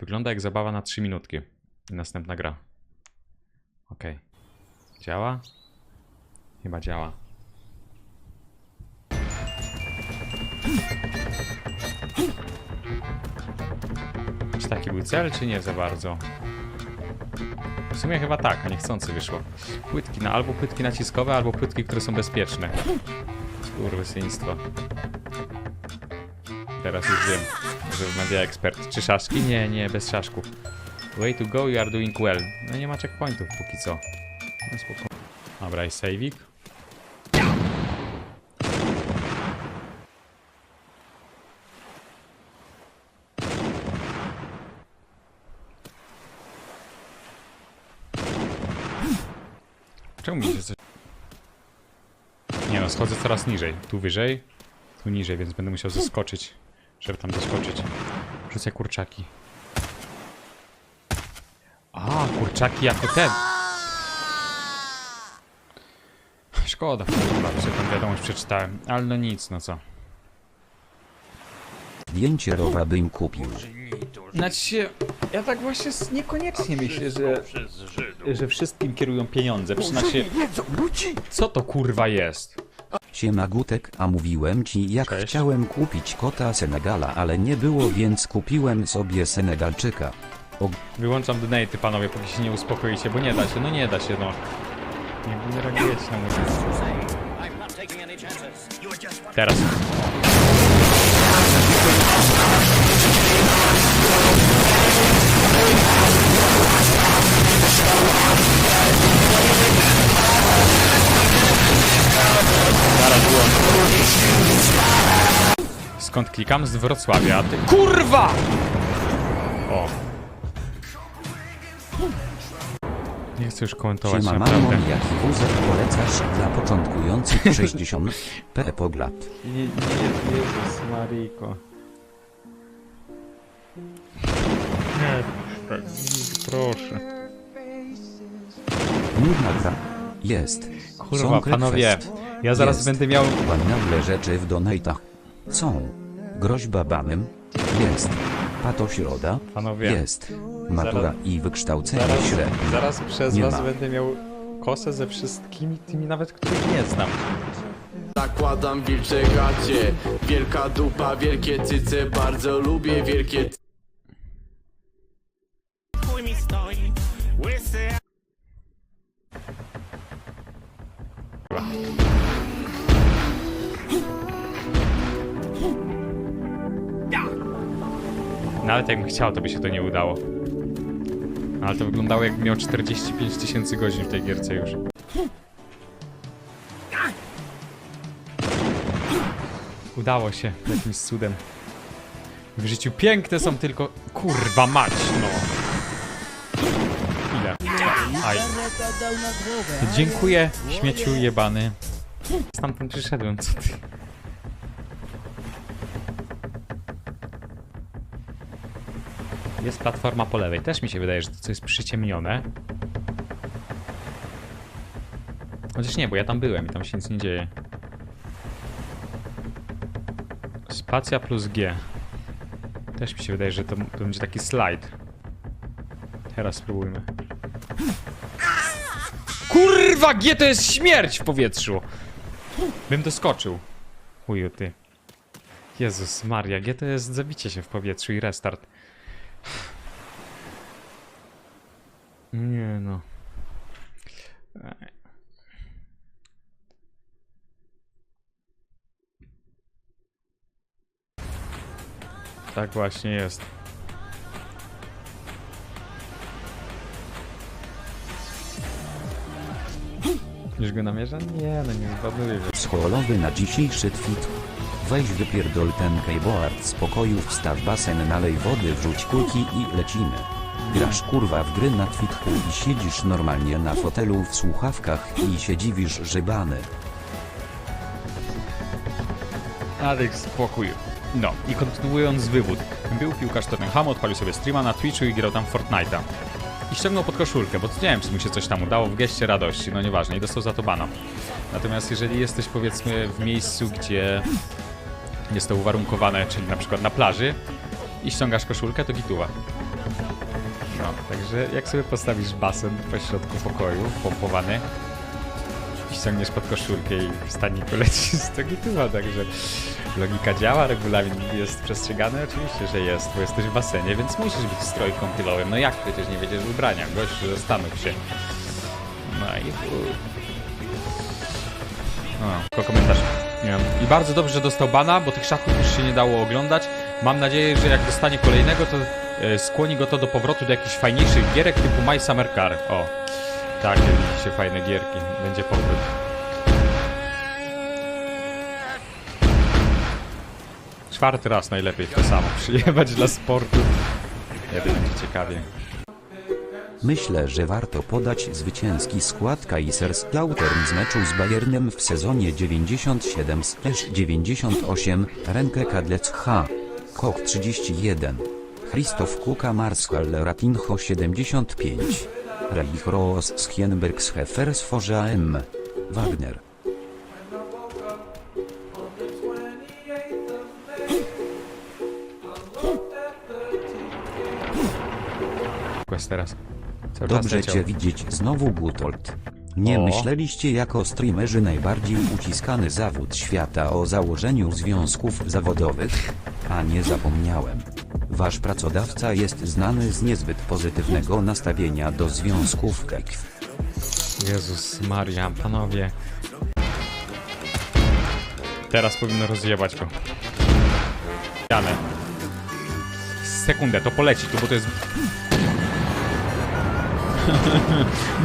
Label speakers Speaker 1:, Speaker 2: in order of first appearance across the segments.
Speaker 1: Wygląda jak zabawa na 3 minutki. I następna gra. Okej. Działa? Chyba działa. Czy taki był cel, czy nie za bardzo? W sumie chyba tak, a niechcący wyszło. Płytki, na, albo płytki naciskowe, albo płytki, które są bezpieczne. Skurwysyństwo. Teraz już wiem, że Media Expert. Czy szaszki? Nie, nie, bez szaszków. Way to go, you are doing well. No nie ma checkpointów póki co. No spoko. Dobra, i saveik. Czemu mi się coś... Nie no, schodzę coraz niżej. Tu wyżej, tu niżej, więc będę musiał zeskoczyć, żeby tam doskoczyć. Rzucę kurczaki. A, kurczaki jako ten. Szkoda, kurwa, że tam wiadomość przeczytałem. Ale no nic, no co.
Speaker 2: Zdjęcie rowa bym kupił.
Speaker 1: Znaczy ja tak właśnie niekoniecznie myślę, że, że wszystkim kierują pieniądze. Przynajmniej, co to kurwa jest?
Speaker 2: Siema Gutek, a mówiłem ci jak
Speaker 1: Cześć.
Speaker 2: chciałem kupić kota Senegala, ale nie było, więc kupiłem sobie Senegalczyka.
Speaker 1: Wyłączam donaty, panowie, póki się nie uspokoicie, bo nie da się, no nie da się, no. Nie, nie reagujecie na mówię. Teraz. Skąd klikam? Z Wrocławia, ty... KURWA! O. Nie chcę już komentować,
Speaker 2: Siema
Speaker 1: naprawdę.
Speaker 2: mamon, jaki wózek polecasz dla początkujących 60 p poglad.
Speaker 1: Nie, nie, Jezus Maryjko. Nie, tak, proszę.
Speaker 2: Nudna gra. Jest.
Speaker 1: Kurwa,
Speaker 2: Songcrack
Speaker 1: panowie, ja zaraz
Speaker 2: Jest.
Speaker 1: będę miał...
Speaker 2: Nagle rzeczy w donatach. Są. Groźba banem. Jest. Patośroda.
Speaker 1: Panowie,
Speaker 2: Jest. Matura
Speaker 1: Zaraz-
Speaker 2: i wykształcenie
Speaker 1: zaraz,
Speaker 2: średnie.
Speaker 1: zaraz przez
Speaker 2: Nie
Speaker 1: was
Speaker 2: ma.
Speaker 1: będę miał kosę ze wszystkimi tymi nawet, których nie znam.
Speaker 3: Zakładam wilcze gacie Wielka dupa, wielkie cyce Bardzo lubię wielkie cyce
Speaker 4: Chuj mi stoi, łysy
Speaker 1: Nawet jakbym chciał, to by się to nie udało. Ale to wyglądało jakbym miał 45 tysięcy godzin w tej gierce już. Udało się jakimś cudem. W życiu piękne są tylko... Kurwa mać, no. Ile? Aj. Dziękuję, śmieciu jebany. Stamtąd przyszedłem, co ty? Jest platforma po lewej. Też mi się wydaje, że to co jest przyciemnione. Chociaż nie, bo ja tam byłem i tam się nic nie dzieje. Spacja plus G. Też mi się wydaje, że to, to będzie taki slajd. Teraz spróbujmy. Kurwa, G to jest śmierć w powietrzu! Bym doskoczył. Chuju ty. Jezus Maria, G to jest zabicie się w powietrzu i restart. Nie no. Tak właśnie jest. Już go namierza? Nie, no nie zbanuję go.
Speaker 2: Scholowy na dzisiejszy tweet. Weź wypierdol ten keyboard z pokoju, wstaw basen, nalej wody, wrzuć kulki i lecimy. Grasz kurwa w gry na twitku i siedzisz normalnie na fotelu w słuchawkach i się dziwisz, że bany.
Speaker 1: Spokój. No, i kontynuując wywód. Był piłkarz Tottenhamu, odpalił sobie streama na Twitchu i grał tam Fortnite'a. I ściągnął pod koszulkę, bo nie wiem, czy mu się coś tam udało w geście radości, no nieważne, i dostał za to bana. Natomiast jeżeli jesteś, powiedzmy, w miejscu, gdzie jest to uwarunkowane, czyli na przykład na plaży i ściągasz koszulkę, to gituwa. No, także jak sobie postawisz basen po środku pokoju, pompowany, i ściągniesz pod koszulkę i w staniku leci z to gitywa, także logika działa, regulamin jest przestrzegany, oczywiście, że jest, bo jesteś w basenie, więc musisz być w stroju kąpielowym. No jak przecież nie wiedziesz ubrania? Gościu, zastanów się. No i. O, tylko komentarz. Nie wiem. I bardzo dobrze, że dostał bana, bo tych szachów już się nie dało oglądać. Mam nadzieję, że jak dostanie kolejnego, to skłoni go to do powrotu do jakichś fajniejszych gierek typu My Summer Car. O, takie widzicie fajne gierki. Będzie powrót. Czwarty raz najlepiej to samo. Przyjechać dla sportu. Nie będzie ciekawie.
Speaker 2: Myślę, że warto podać zwycięski skład Kaiserslautern z meczu z Bayernem w sezonie 97-98, Renke Kadlec H. Koch 31, Christoph Kuka Marschall Ratinho 75, Rebich Roos Schienbergs Hefers Forza M. Wagner.
Speaker 1: Quest teraz. Cały czas
Speaker 2: Dobrze
Speaker 1: leciał.
Speaker 2: cię widzieć znowu Gutold. Nie
Speaker 1: O.
Speaker 2: myśleliście jako streamerzy najbardziej uciskany zawód świata o założeniu związków zawodowych? A nie zapomniałem. Wasz pracodawca jest znany z niezbyt pozytywnego nastawienia do związków kekw.
Speaker 1: Jezus Maria, panowie. Teraz powinno rozjebać go. Janę. Sekundę, to poleci tu, bo to jest...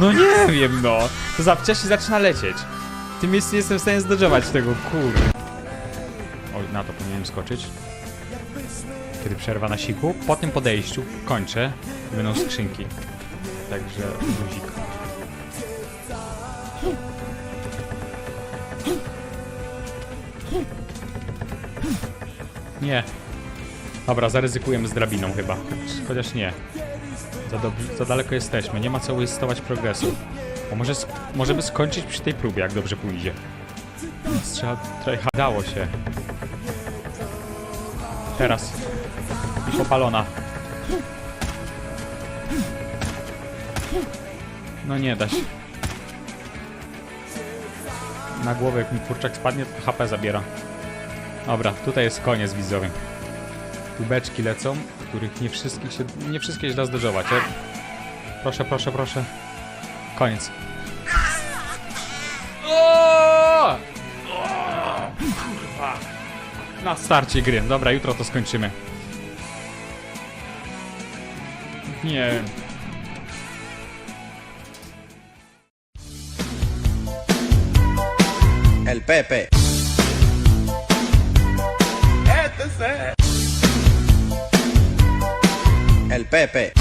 Speaker 1: no nie wiem, no. To za wcześnie zaczyna lecieć. W tym miejscu nie jestem w stanie zdodżować tego, kur... Oj, na to powinienem skoczyć. Kiedy przerwa na siku. Po tym podejściu kończę i będą skrzynki. Także luzik. Nie. Dobra, zaryzykujemy z drabiną chyba. Chociaż nie. Za, za daleko jesteśmy, nie ma co waste'ować progresu. Bo może możemy skończyć przy tej próbie, jak dobrze pójdzie. Trzeba... Dało się. Teraz. I popalona. No nie da się. Na głowę jak mi kurczak spadnie, to HP zabiera. Dobra, tutaj jest koniec widzowie. Kubeczki lecą, których nie wszystkich się, nie wszystkie się da zdodżować. E? Proszę, proszę, proszę. Koniec. Na starcie gry. Dobra, jutro to skończymy. Nie wiem.
Speaker 5: El Pepe. El Pepe.